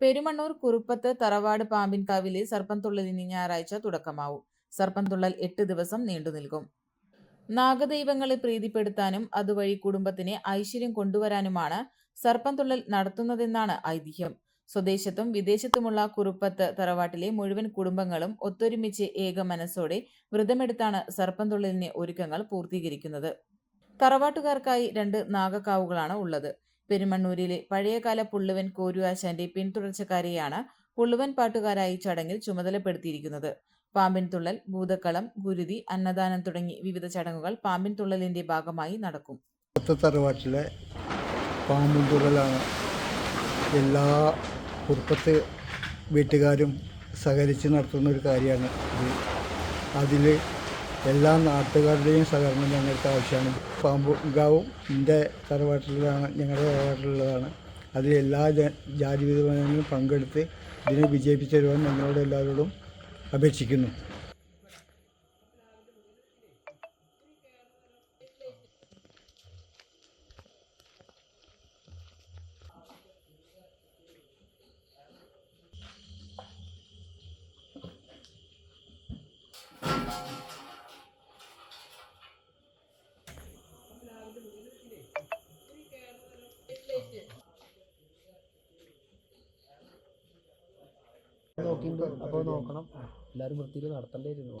പെരുമണ്ണൂർ കുറുപ്പത്ത് തറവാട് പാമ്പിൻകാവിലെ സർപ്പംതുള്ളലിന് ഞായറാഴ്ച തുടക്കമാവും. സർപ്പംതുള്ളൽ എട്ട് ദിവസം നീണ്ടു നിൽക്കും. നാഗദൈവങ്ങളെ പ്രീതിപ്പെടുത്താനും അതുവഴി കുടുംബത്തിന് ഐശ്വര്യം കൊണ്ടുവരാനുമാണ് സർപ്പംതുള്ളൽ നടത്തുന്നതെന്നാണ് ഐതിഹ്യം. സ്വദേശത്തും വിദേശത്തുമുള്ള കുറുപ്പത്ത് തറവാട്ടിലെ മുഴുവൻ കുടുംബങ്ങളും ഒത്തൊരുമിച്ച് ഏക മനസ്സോടെ വ്രതമെടുത്താണ് സർപ്പംതുള്ളലിന് ഒരുക്കങ്ങൾ പൂർത്തീകരിക്കുന്നത്. തറവാട്ടുകാർക്കായി രണ്ട് നാഗക്കാവുകളാണ് ഉള്ളത്. പെരുമണ്ണൂരിലെ പഴയകാല പുള്ളുവൻ കോരുവാശാന്റെ പിന്തുടർച്ചക്കാരെയാണ് പുള്ളുവൻ പാട്ടുകാരായി ചടങ്ങിൽ ചുമതലപ്പെടുത്തിയിരിക്കുന്നത്. പാമ്പിൻ തുള്ളൽ ഭൂതക്കളം ഗുരുതി അന്നദാനം തുടങ്ങി വിവിധ ചടങ്ങുകൾ പാമ്പിൻ തുള്ളലിന്റെ ഭാഗമായി നടക്കും. തറവാട്ടിലെ പാമ്പിൻ തുള്ളലാണ് എല്ലാ കുറുപ്പത്ത് വീട്ടുകാരും സഹകരിച്ച് നടത്തുന്ന ഒരു കാര്യമാണ് അതിൽ എല്ലാ നാട്ടുകാരുടെയും സഹകരണം ഞങ്ങൾക്ക് ആവശ്യമാണ്. പാമ്പുകാവും എന്റെ തറവാട്ടിലുള്ളതാണ് ഞങ്ങളുടെ തറവാട്ടിലുള്ളതാണ്. അതിൽ എല്ലാ ജാതി വിധങ്ങളും പങ്കെടുത്ത് ഇതിനെ വിജയിപ്പിച്ചു തരുവാൻ ഞങ്ങളോട് എല്ലാവരോടും അപേക്ഷിക്കുന്നു. നോക്കിണ്ട് അപ്പോൾ നോക്കണം. എല്ലാവരും വൃത്തിയിൽ നടത്തണ്ടായിരുന്നു.